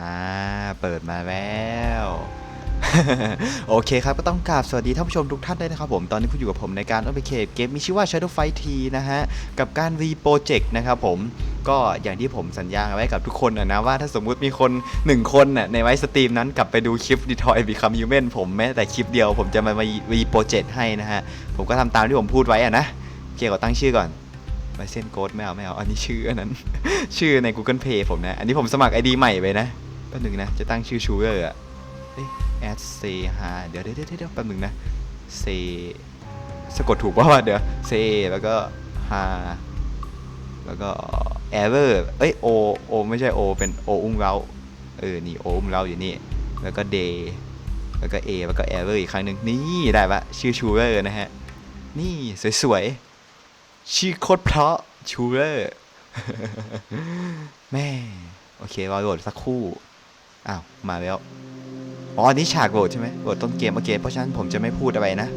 อ่า เปิดมาแล้ว โอเคครับ ก็ต้องกราบสวัสดีท่านผู้ชมทุกท่านด้วยนะครับผม ตอนนี้คุณอยู่กับผมในการอัปเดตเกมมีชื่อว่า Shadow Fight T นะฮะ กับการ V Project นะครับผมก็อย่างที่ผมสัญญาไว้กับทุกคนนะว่าถ้าสมมุติมีคน 1 คนน่ะในไว้สตรีมนั้นกลับไปดูคลิป Detroit Become Human ผมแม้แต่คลิปเดียวผมจะมา V Project ให้นะฮะ ผมก็ทำตามที่ผมพูดไว้อะนะโอเคขอตั้งชื่อก่อนไวเซนโกดไม่เอาไม่เอาอันนี้ชื่ออันนั้น ชื่อใน Google Play ผมนะ อันนี้ผมสมัคร ID ใหม่ไปนะ แป๊บหนึงนะ จะตั้งชื่อชูเ e อร์อะเอ้ย S C H เดี๋ยวเดี๋ยวเดี๋ยวเดี๋ยวแป๊บหนึงนะ say สะกดถูกป่าวะเดี๋ยว say แล้วก็ ha แล้วก็ error เอ้ย o o ไม่ใช่ o เป็น o อุ้งเราเออนี่ o อุ้งเราอยู่นี่แล้วก็ day แล้วก็ a แล้วก็ error อีกครั้งหนึ่งนี่ได้ปะชื่อชูเ e อร์นะฮะนี่สวยๆชื่อโคตรเพราะชูเ e อร์แม่โอเครอโหลดสักครู่ อ้าว มาแล้ว อ๋ออันนี้ฉากโหวตใช่ไหมโหวตต้นเกมโอเคเพราะฉะนั้นผมจะไม่พูดอะไรนะ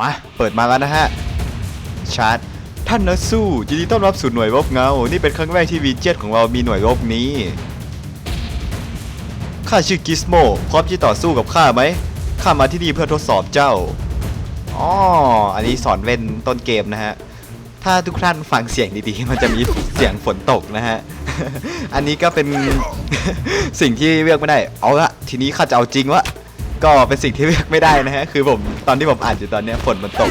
มา เปิดมาแล้วนะฮะ ชาร์ตท่านนักสู้ยินดีต้อนรับสู่หน่วยรบเงา นี่เป็นครั้งแรกที่วีเจ็ตของเรามีหน่วยรบนี้ ข้าชื่อกิสโมพร้อมที่ต่อสู้กับข้าไหม ข้ามาที่นี่เพื่อทดสอบเจ้า อ๋อ อันนี้สอนเว้นต้นเกมนะฮะ ถ้าทุกท่านฟังเสียงดีๆ มันจะมีเสียงฝนตกนะฮะ อันนี้ก็เป็นสิ่งที่เลือกไม่ได้ เอาละทีนี้ข้าจะเอาจริงวะ ก็เป็นสิ่งที่เลือกไม่ได้นะฮะคือผมตอนที่ผมอ่านอยู่ตอนเนี้ยฝนมันตก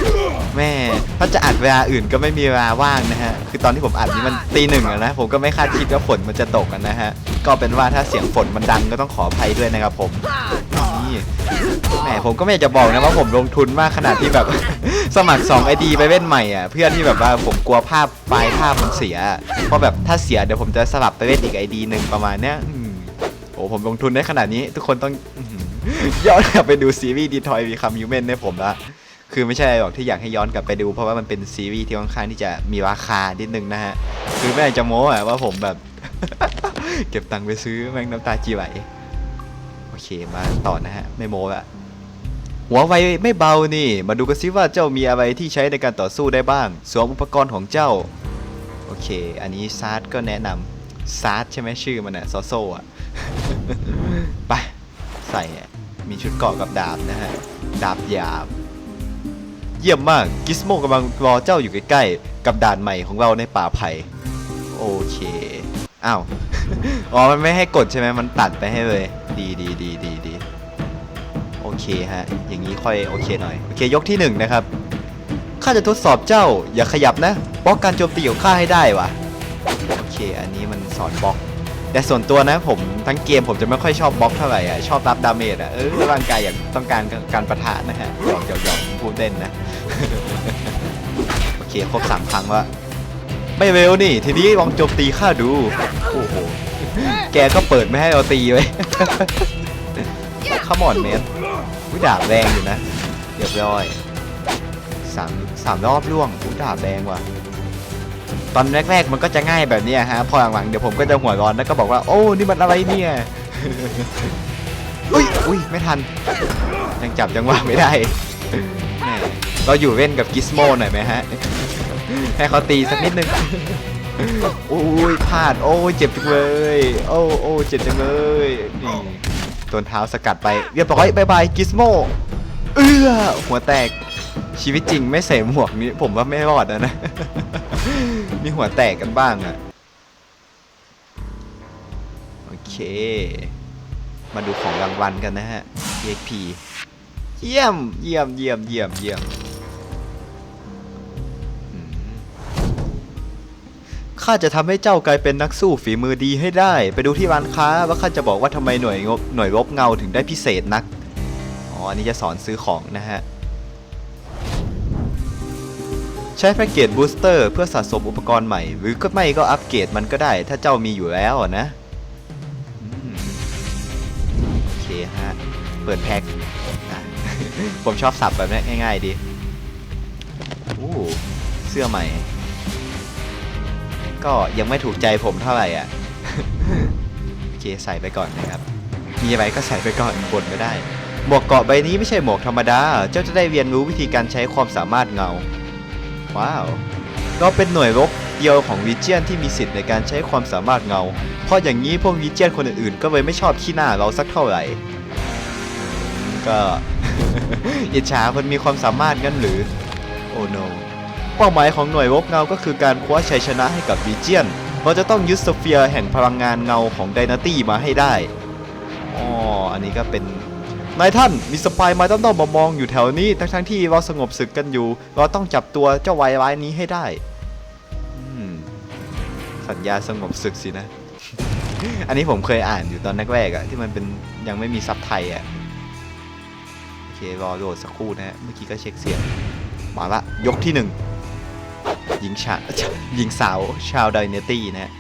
แม่ถ้าจะอัดเวลาอื่นก็ไม่มีเวลาว่างนะฮะคือตอนที่ผมอัดนี่มันตีหนึ่งอะนะผมก็ไม่คาดคิดว่าฝนมันจะตกนะฮะก็เป็นว่าถ้าเสียงฝนมันดังก็ต้องขออภัยด้วยนะครับผมนี่แหมผมก็ไม่อยากจะบอกนะว่าผมลงทุนมากขนาดที่แบบ สมัคร2 ID ไปเล่นใหม่อะเพื่อที่แบบว่าผมกลัวภาพไฟล์ภาพมันเสีย เพราะแบบถ้าเสียเดี๋ยวผมจะสลับไปเล่นอีก ID หนึ่งประมาณเนี้ยอืมโอ้ผมลงทุนได้ขนาดนี้ ทุกคนต้อง ย้อนกลับไปดูซีรีส์ดีทอยวีคัมยูเมนให้ผมละคือไม่ใช่อะไรหรอกที่อยากให้ย้อนกลับไปดู เพราะว่ามันเป็นซีรีส์ที่ค่อนข้างที่จะมีราคานิดนึงนะฮะ คือไม่อากจะโม้อะว่าผมแบบ เก็บตังค์ไปซื้อแม่งน้ำตาจีไหลโอเคมาต่อนะฮะ ไม่โม้ละหัวไวไม่เบานี่ มาดูกันซิว่าเจ้ามีอะไรที่ใช้ในการต่อสู้ได้บ้างสวมอุปกรณ์ของเจ้า โอเค อันนี้ซาร์ก็แนะนำซาร์ใช่ไหมชื่อมันอะซอโซอะไปใส่อะ มีชุดเกราะกับดาบนะฮะ ดาบหยาบ เยี่ยมมาก กิสโมกำลังรอเจ้าอยู่ใกล้ๆ กับด่านใหม่ของเราในป่าไผ่โอเค อ้าว อ๋อ มันไม่ให้กดใช่ไหมมันตัดไปให้เลย ดีดีดีดีดีโอเคฮะ อย่างนี้ค่อยโอเคหน่อย โอเค ยกที่หนึ่งนะครับ ข้าจะทดสอบเจ้า อย่าขยับนะ บล็อกการโจมตีของข้าให้ได้วะโอเค อันนี้มันสอนบล็อก แต่ส่วนตัวนะผมทั้งเกมผมจะไม่ค่อยชอบบล็อกเท่าไหร่อะชอบรับดาเมจอะเออร่างกายอยากต้องการการประทะนะฮะหยอกหยอกหยอกพูดเล่นนะ โอเคครบสามครั้งแล้วไม่เร็วนี่ ทีนี้ลองโจมตีข้าดูโอ้โหแกก็เปิดไม่ให้เราตีไว้ขมอนเมนวิดาบแรงอยู่นะเรียบร้อยสามสามรอบล่วงวิดาบแรงว่ะ ตอนแรกๆมันก็จะง่ายแบบนี้ฮะพอหลังๆเดี๋ยวผมก็จะหัวร้อนแล้วก็บอกว่าโอ้นี่มันอะไรเนี่ยอุ้ยอุ้ยไม่ทันยังจับจังหวะไม่ได้เราอยู่เล่นกับกิสโมหน่อยไหมฮะให้เขาตีสักนิดนึงโอ้ยพลาดโอ้ยเจ็บจังเลยโอ้โอ้เจ็บจังเลยนี่ตัวนเท้าสกัดไปเรียบร้อยบายบายกิสโมเอื้อหัวแตกชีวิตจริงไม่ใส่หมวกนี้ผมว่าไม่รอดนะนะ มีหัวแตกกันบ้างอะโอเค มาดูของรางวัลกันนะฮะ EXP เยี่ยม เยี่ยม เยี่ยม เยี่ยม เยี่ยม ข้าจะทำให้เจ้ากลายเป็นนักสู้ฝีมือดีให้ได้ ไปดูที่ร้านค้าว่าข้าจะบอกว่าทำไมหน่วยงบหน่วยรบเงาถึงได้พิเศษนัก อ๋อ อันนี้จะสอนซื้อของนะฮะ ใช้แพ็กเกจบูสเตอร์เพื่อสะสมอุปกรณ์ใหม่ หรือก็ไม่ก็อัปเกรดมันก็ได้ ถ้าเจ้ามีอยู่แล้วนะโอเคฮะ เปิดแพ็กผมชอบสับแบบนี้ง่ายๆดีโอ้เสื้อใหม่ ก็ยังไม่ถูกใจผมเท่าไหร่อะโอเคใส่ไปก่อนนะครับมีอะไรก็ใส่ไปก่อนบนไม่ได้ หมวกเกาะใบนี้ไม่ใช่หมวกธรรมดา เจ้าจะได้เรียนรู้วิธีการใช้ความสามารถเงา ว้าว เราเป็นหน่วยรบเดียวของวีเจียนที่มีสิทธิ์ในการใช้ความสามารถเงา เพราะอย่างนี้พวกวีเจียนคนอื่นๆ ก็เลยไม่ชอบขี้หน้าเราสักเท่าไหร่ ก็อิจฉาคนมีความสามารถงั้นหรือ โอ้โนเป้าหมายของหน่วยรบเงาก็คือการคว้าชัยชนะให้กับวีเจียน เราจะต้องยึดสเฟียร์แห่งพลังงานเงาของไดนาตี้มาให้ได้อ๋ออันนี้ก็เป็น นายท่านมีสปายมาต้อมๆมามองอยู่แถวนี้ทั้งๆที่เราสงบศึกกันอยู่ เราต้องจับตัวเจ้าวายร้ายนี้ให้ได้สัญญาสงบศึกสินะ อันนี้ผมเคยอ่านอยู่ตอนแรกๆอะที่มันเป็นยังไม่มีซับไทยอะโอเครอโหลดสักครู่นะฮะเมื่อกี้ก็เช็คเสียงมาละยกที่หนึ่งหญิงชาหญิงสาวชาวไดเนตี้นะฮะ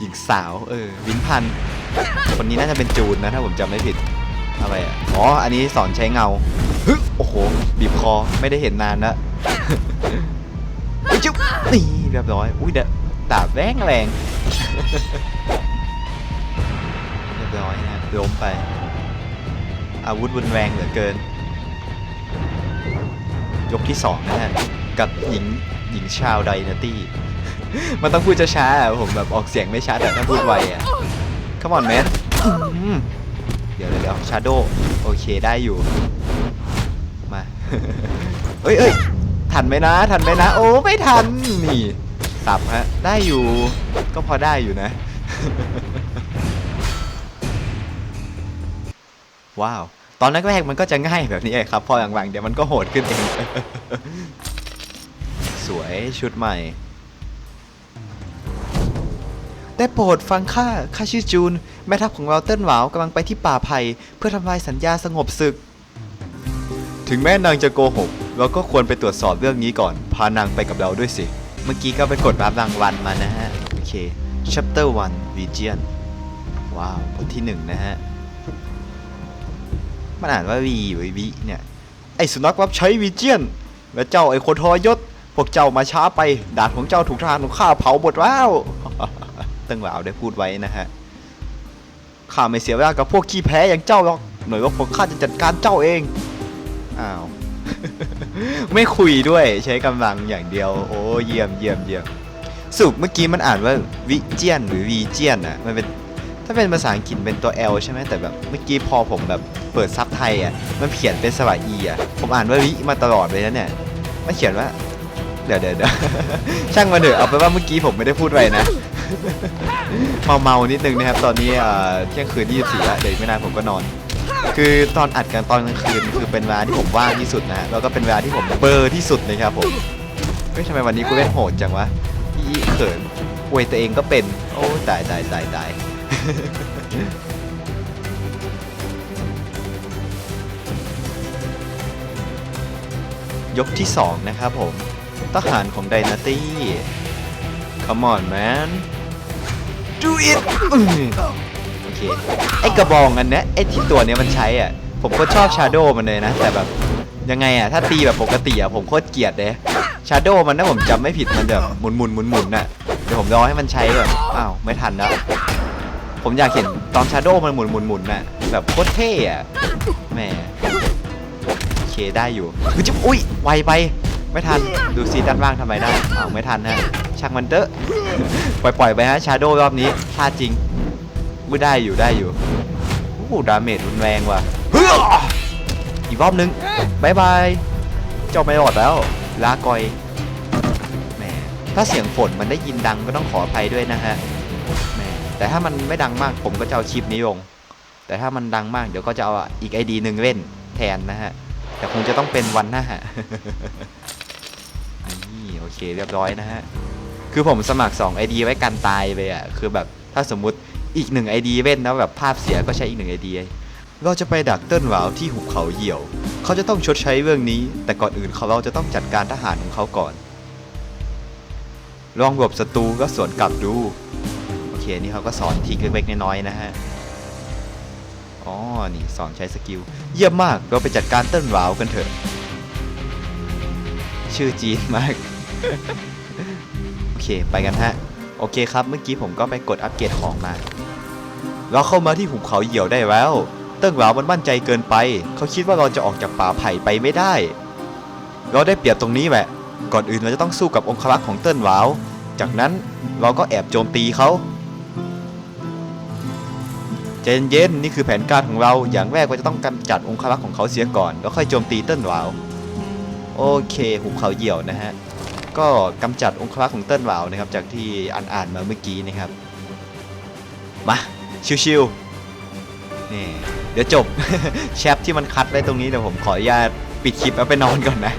หญิงสาวเออวินพันคนนี้น่าจะเป็นจูนนะถ้าผมจำไม่ผิด อะไรอะอ๋ออันนี้สอนใช้เงาฮึโอ้โหบีบคอไม่ได้เห็นนานล้วอุ้ยจุ๊บนี่เรียบร้อยอุ้ยเดะดาบแรงแรงเรียบร้อยนะล้มไป อาวุธรุนแรงเหลือเกิน ยกที่สองนะฮะกับหญิงหญิงชาวไดนาตี้มันต้องพูดช้าๆผมแบบออกเสียงไม่ชัดแต่ถ้าพูดไวอะ Come on man อืม เดี๋ยวเดี๋ยวชาโดโอเคได้อยู่ มาเอ้ยเอ้ยทันไหมนะ ทันไหมนะ โอ้ไม่ทันนี่สับฮะได้อยู่ ก็พอได้อยู่นะ ว้าว ตอนแรกๆมันก็จะง่ายแบบนี้เองครับ พอหลังๆเดี๋ยวมันก็โหดขึ้นเอง สวยชุดใหม่ ได้โปรดฟังข้า ข้าชื่อจูน แม่ทัพของเราเติ้นหวาวกำลังไปที่ป่าไผ่เพื่อทำลายสัญญาสงบศึก ถึงแม้นางจะโกหก เราก็ควรไปตรวจสอบเรื่องนี้ก่อน พานางไปกับเราด้วยสิ เมื่อกี้ก็ไปกดรับรางวัลมานะฮะ โอเค chapter 1 Vigian ว้าวบทที่หนึ่งนะฮะ มันอ่านว่าวีหรือวิเนี่ย ไอสุนัขรับใช้วีเจียนและเจ้าไอคนทรยศ พวกเจ้ามาช้าไป ดาบของเจ้าถูกทหารของข้าเผาหมดแล้ว ตั้งหวาวได้พูดไว้นะฮะข้าไม่เสียเวลากับพวกขี้แพ้อย่างเจ้าหรอกหน่วยว่าผมข้าจะจัดการเจ้าเองอ้าวไม่คุยด้วยใช้กำลังอย่างเดียว โอ้เยี่ยมเยี่ยมเยี่ยมสรุปเมื่อกี้มันอ่านว่าวิเจียนหรือวีเจียนอะมันเป็นถ้าเป็นภาษาอังกฤษเป็นตัว L ใช่ไหมแต่แบบเมื่อกี้พอผมแบบเปิดซับไทยอะมันเขียนเป็นสระอีอะผมอ่านว่าวิมาตลอดเลยนะเนี่ยมันเขียนว่าเดี๋ยวเดี๋ยวช่างมันเถอะเอาไปว่าเมื่อกี้ผมไม่ได้พูดไว้นะ เมาเมานิดนึงนะครับ ตอนนี้เที่ยงคืน24แล้วเดี๋ยวอีกไม่นานผมก็นอน คือตอนอัดกันตอนกลางคืนคือเป็นเวลาที่ผมว่างที่สุดนะฮะแล้วก็เป็นเวลาที่ผมเบอร์ที่สุดเลยครับผมเฮ้ยทำไมวันนี้กูเล่นโหดจังวะอีเขินอวยตัวเองก็เป็น โอ้ตายตายตายตายยกที่ 2 นะครับผมทหารของไดนาตี้ Come on man do it อื้อโอเคไอ้กระบองอันเนี้ยไอ้ที่ตัวเนี้ยมันใช้อะ ผมก็ชอบชาโดมันเลยนะ แต่แบบยังไงอะ ถ้าตีแบบปกติอะผมโคตรเกลียดเลยชาโดมันถ้าผมจำไม่ผิดมันแบบหมุนหมุนหมุนหมุนน่ะเดี๋ยวผมรอให้มันใช้ก่อนอ้าวไม่ทันแล้วผมอยากเห็นตอนชาโดมันหมุนหมุนหมุนน่ะแบบโคตรเท่อะแหมโอเคได้อยู่อุ๊ยจะอุ้ยไวไป ไม่ทันดูซีด้านล่างทำไมได้อ้าวไม่ทันฮะ ช่างมันเตอะปล่อยๆไปฮะชาโดรอบนี้พลาดจริงอุ้ยได้อยู่ได้อยู่โอ้โหดาเมจรุนแรงว่ะอีกรอบนึงบายบายเจ้าไม่รอดแล้วลากอยแหมถ้าเสียงฝนมันได้ยินดังก็ต้องขออภัยด้วยนะฮะแหมแต่ถ้ามันไม่ดังมากผมก็จะเอาคลิปนี้ลง แต่ถ้ามันดังมากเดี๋ยวก็จะเอาอีกไอดีหนึ่งเล่นแทนนะฮะแต่คงจะต้องเป็นวันหน้านี่โอเคเรียบร้อยนะฮะ คือผมสมัคร 2 ID ไว้กันตายไปอะ คือแบบถ้าสมมุติอีกหนึ่ง ID เว้นแล้วแบบภาพเสียก็ใช้อีกหนึ่ง ID เราจะไปดักเติ้ลวาวที่หุบเขาเหี่ยว เขาจะต้องชดใช้เรื่องนี้ แต่ก่อนอื่นเขาเราจะต้องจัดการทหารของเขาก่อน ลองหลบศัตรูก็สวนกลับดู โอเค นี่เขาก็สอนทีเล็กๆน้อยๆนะฮะ อ๋อ นี่สอนใช้สกิล เยี่ยมมาก เราไปจัดการเติ้ลวาวกันเถอะ ชื่อจีนมาก ไปกันฮะ โอเคครับ เมื่อกี้ผมก็ไปกดอัปเกรดของมา เราเข้ามาที่หุบเขาเหี่ยวได้แล้ว เติ้งหวาวมันมั่นใจเกินไป เขาคิดว่าเราจะออกจากป่าไผ่ไปไม่ได้ เราได้เปรียบตรงนี้แหละ ก่อนอื่นเราจะต้องสู้กับองครักษ์ของเติ้นหวาว จากนั้นเราก็แอบโจมตีเขาใจเย็นๆนี่คือแผนการของเราอย่างแรกเราจะต้องกำจัดองครักษ์ของเขาเสียก่อน แล้วค่อยโจมตีเติ้นหวาว โอเคหุบเขาเหี่ยวนะฮะ ก็กำจัดองครักษ์ของเติ้นหวาวนะครับจากที่อ่านอ่านมาเมื่อกี้นะครับมาชิวๆนี่เดี๋ยวจบ แชปที่มันคัดไว้ตรงนี้เดี๋ยวผมขออนุญาตปิดคลิปแล้วไปนอนก่อนนะ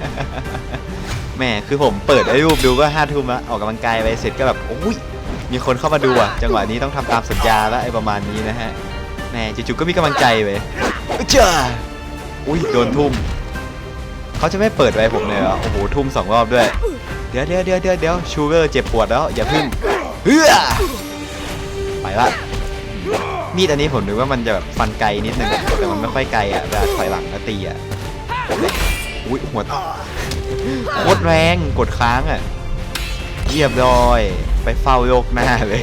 แหม่คือผมเปิดไอ้รูปดูก็ห้าทุ่มแล้วออกกำลังกายไปเสร็จก็แบบโอ้ยมีคนเข้ามาดูอะจังหวะนี้ต้องทำตามสัญญาแล้วไอ้ประมาณนี้นะฮะแหม่จู่ๆก็มีกำลังใจไปเจ้าอุ้ยโดนทุ่มเขาจะไม่เปิดไว้ผมเลยเหรอโอ้โหทุ่มสองรอบด้วย เดี๋ยวเดี๋ยวเดี๋ยวเดี๋ยวเดี๋ยวชูเกอร์เจ็บปวดแล้วอย่าพึ่งเฮ้อไปละมีดอันนี้ผมนึกว่ามันจะแบบฟันไกลนิดนึงแต่มันไม่ค่อยไกลอะเวลาถอยหลังแล้วตีอะอุ้ยหัวโคตรแรงกดค้างอะเรียบร้อย ไปเฝ้าโยกหน้าเลย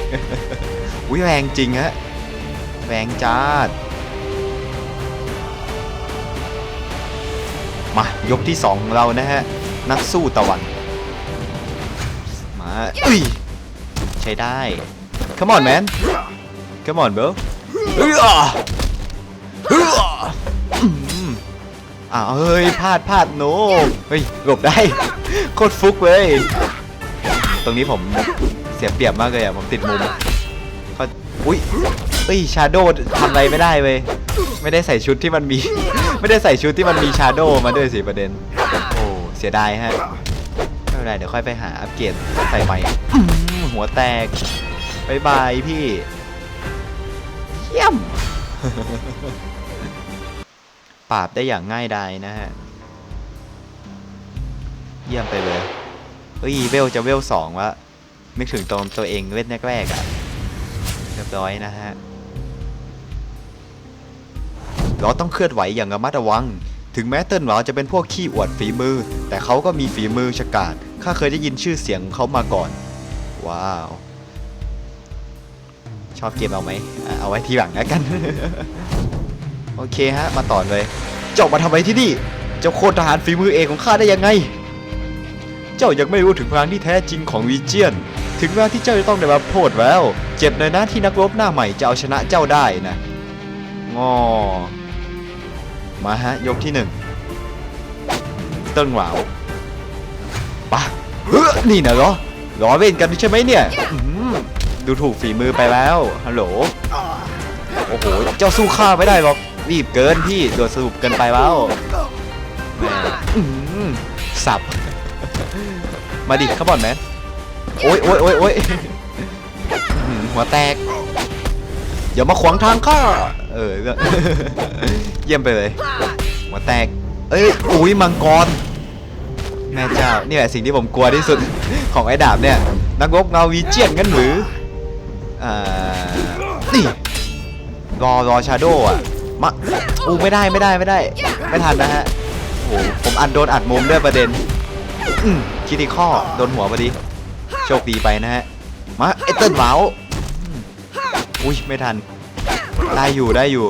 อุ้ยแรงจริงฮะแรงจ้าดมายกที่สองของเรานะฮะนักสู้ตะวัน อุ้ยใช้ได้ come on man come on bro เฮ้ยอะเฮ้ยอะอืมอ้าวเฮ้ยพลาดพลาดโนเฮ้ยหลบได้ โคตรฟุกเลย ตรงนี้ผมเสียเปรียบมากเลยอะ ผมติดมุมเขาอุ้ยเอ้ยชาโดทำอะไรไม่ได้เว้ยไม่ได้ใส่ชุดที่มันมี ไม่ได้ใส่ชุดที่มันมีชาโดมาด้วยสิประเด็น โอ้เสียดายฮะ เป็นไรเดี๋ยวค่อยไปหาอัปเกรดใส่ใหม่หัวแตกบายบายพี่ เยี่ยม ปราบได้อย่างง่ายดายนะฮะ เยี่ยมไปเลยเฮ้ยเวลจะเวลสองวะนึกถึงตอนตัวเองเล่นแรกๆอะเรียบร้อยนะฮะ เราต้องเคลื่อนไหวอย่างระมัดระวัง ถึงแม้เติ้นหวาจะเป็นพวกขี้อวดฝีมือ แต่เขาก็มีฝีมือฉกาจข้าเคยได้ยินชื่อเสียงเขามาก่อน ว้าว ชอบเกมเอาไหม เอาไว้ทีหลังแล้วกัน โอเคฮะ มาต่อเลย เจ้ามาทำไมที่นี่ เจ้าโคตรทหารฝีมือเอกของข้าได้ยังไง เจ้ายังไม่รู้ถึงพลังที่แท้จริงของวีเจียน ถึงเวลาที่เจ้าจะต้องได้รับโทษแล้ว เจ็บเลยนะที่นักรบหน้าใหม่จะเอาชนะเจ้าได้นะงอ มาฮะ ยกที่หนึ่งต้นหวาวปะเฮ้อนี่นะเหรอล้อเล่นกันใช่ไหมเนี่ยดูถูกฝีมือไปแล้วฮัลโหลโอ้โห เจ้าสู้ข้าไม่ได้หรอกรีบเกินพี่โดดสรุปเกินไปแล้วแม่สับ มาดิขบอนแมนโอ้ยโอ้ยโอ้ยโอ้ยหัวแตกอย่ามาขวางทางข้า เออเยี่ยมไปเลยหัวแตก เอ้ยอุ้ยมังกร แม่เจ้า นี่แหละสิ่งที่ผมกลัวที่สุด ของไอ้ดาบเนี่ย นักรบเงาวีเจียนกันหรืออ่านี่ รอรอชาโดอะมาอู้ไม่ได้ไม่ได้ไม่ได้ ไม่ทันนะฮะโอ้โหผมอัดโดนอัดมุมด้วยประเด็นคิดอีกข้อโดนหัวพอดีโชคดีไปนะฮะ มาไอเติ้ลเหมาอุ้ยไม่ทัน ได้อยู่ได้อยู่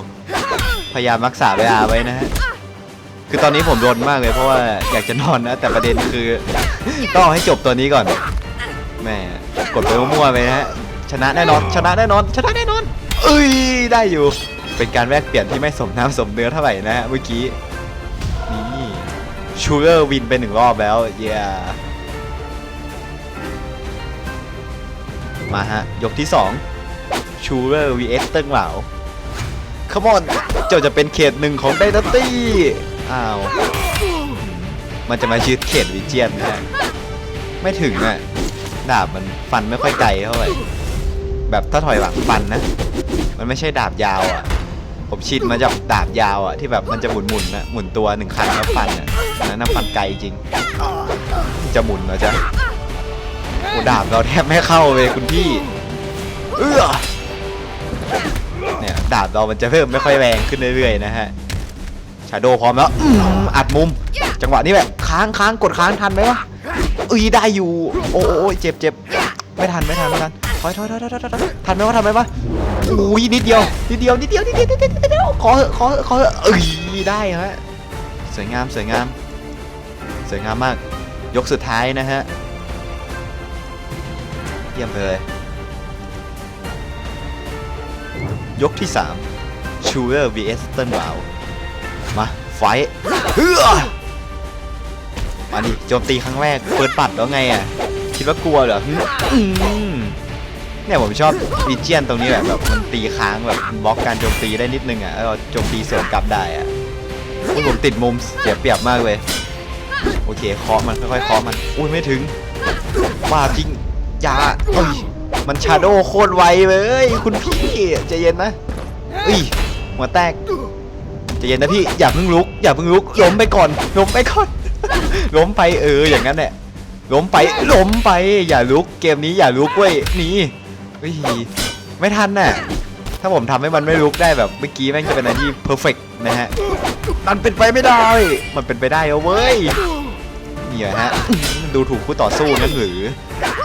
พยายามรักษาเวลาไว้นะฮะ คือตอนนี้ผมรนมากเลยเพราะว่าอยากจะนอนนะ แต่ประเด็นคือ ต้องเอาให้จบตัวนี้ก่อนแม่กดไปมั่วๆไปนะฮะ ชนะแน่นอน ชนะแน่นอน ชนะแน่นอน เอ้ย ได้อยู่ เป็นการแลกเปลี่ยนที่ไม่สมน้ำสมเนื้อเท่าไหร่นะฮะเมื่อกี้ นี่ชูเกอร์วินไปหนึ่งรอบแล้วเย้มาฮะ ยกที่ 2 ชูเ e อร์ vs เติ้งเหลา มอน เจ้าจะเป็นเขตหนึ่งของไดนาตี้ อ้าว มันจะมาชืดเขตวิเจียนนะไม่ถึงอะ ดาบมันฟันไม่ค่อยไกลเท่าไหร่ แบบถ้าถอยหลังฟันนะ มันไม่ใช่ดาบยาวอะ ผมชิดมาจากดาบยาวอะที่แบบมันจะหมุนหมุนๆนะหมุนตัวหนึ่งครั้งแล้วฟันอะอันนั้นนะฟันไกลจริง จะหมุนเหรอจ๊ะโอ้ดาบเราแทบไม่เข้าเลยคุณพี่ เอื้อ ดาบเรามันจะเพิ่มไม่ค่อยแรงขึ้นเรื่อยๆนะฮะชาโดพร้อมแล้วอ,อัดมุม จังหวะนี้แบบค้างค้างกดค้างทันไหมวะอุ้ยได้อยู่ โอ้โอ้ยเจ็บเจ็บไม่ทันไม่ทันไม่ทันถอยถอยถอยถอยถอยทันไหมวะทันไหมวะอุ้ยนิดเดียวนิดเดียวนิดเดียวนิดเดียวนิดเดียวขอขอขอเอ้ยได้ฮะสวยงามสวยงามสวยงามมาก ยกสุดท้ายนะฮะ เยี่ยมไปเลย ยกที่3ชูเ e อร์ vs เติ้ลวาวมาไฟเฮ้อมาดิโจมตีครั้งแรกเปิดปัดแล้วไงอะคิดว่ากลัวเหรอเนี่ยผมชอบวีเจียนตรงนี้แหละแบบมันตีค้างแบบบล็อกการโจมตีได้นิดนึงอะแล้วเราโจมตีสวนกลับได้อะอุ้ยผมติดมุมเสียเปรียบมากเลยโอเคเคาะมันค่อยๆเคาะมันอุ้ยไม่ถึงว่าจริงยาเอ้ย มันชาโดโคตรไวเลยคุณพี่ใจเย็นนะเอ้ยหัวแตกใจเย็นนะพี่อย่าเพิ่งลุกอย่าเพิ่งลุกล้มไปก่อนล้มไปก่อนล้มไปเอออย่างนั้นแหละล้มไปล้มไปอย่าลุกเกมนี้อย่าลุกเว้ยหนี่เฮ้ยไม่ทันน่ะถ้าผมทำให้มันไม่ลุกได้แบบเมื่อกี้แม่งจะเป็นอะไรที่เพอร์เฟกนะฮะมันเป็นไปไม่ได้ มันเป็นไปได้เอาเว้ยนี่เหรอฮะดูถูกคู่ต่อสู้งั้นหรือ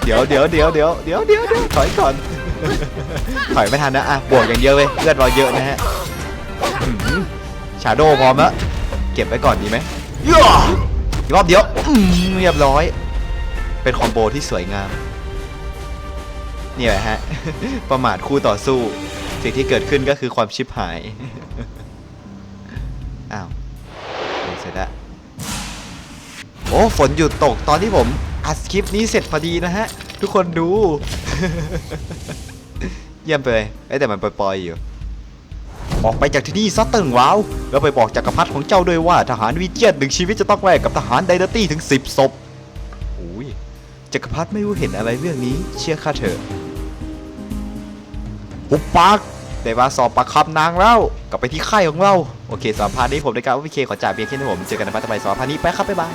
เดี๋ยวเดี๋ยวเดี๋ยวเดี๋ยวเดี๋ยวเดี๋ยวเดี๋ยวถอยก่อน ถอยไม่ทันนะอะบวกอย่างเดียวเลยเลือดเราเยอะนะฮะชาโดพร้อมแล้วเก็บไว้ก่อนดีไหมย่อรอบเดียวเรียบร้อย เป็นคอมโบที่สวยงามนี่แหละฮะ ประมาทคู่ต่อสู้ สิ่งที่เกิดขึ้นก็คือความชิบหาย อ้าวเสร็จแล้วโอ้ ฝนหยุดตกตอนที่ผม อัดคลิปนี้เสร็จพอดีนะฮะ ทุกคนดู เยี่ยมไปเลยเอ้ยแต่มันปล่อยๆอยู่ ออกไปจากที่นี่ซะเติงว้าวแล้วไปบอกจักรพรรดิของเจ้าด้วยว่าทหารวิเจียนหนึ่งชีวิตจะต้องแลกกับทหารไดนาตี้ถึงสิบศพโอ้ยจักรพรรดิไม่รู้เห็นอะไรเรื่องนี้ เชื่อข้าเถอะหุบปากได้มาสอบปากคำนางแล้วกลับไปที่ค่ายของเรา โอเคสอบพาร์ทนี้ผมได้กล่าวว่าพี่เคขอจ่ายเพียงแค่นี้ผม เจอกันในพาร์ทต่อไปสอบพาร์ทนี้ไปครับ บ๊ายบาย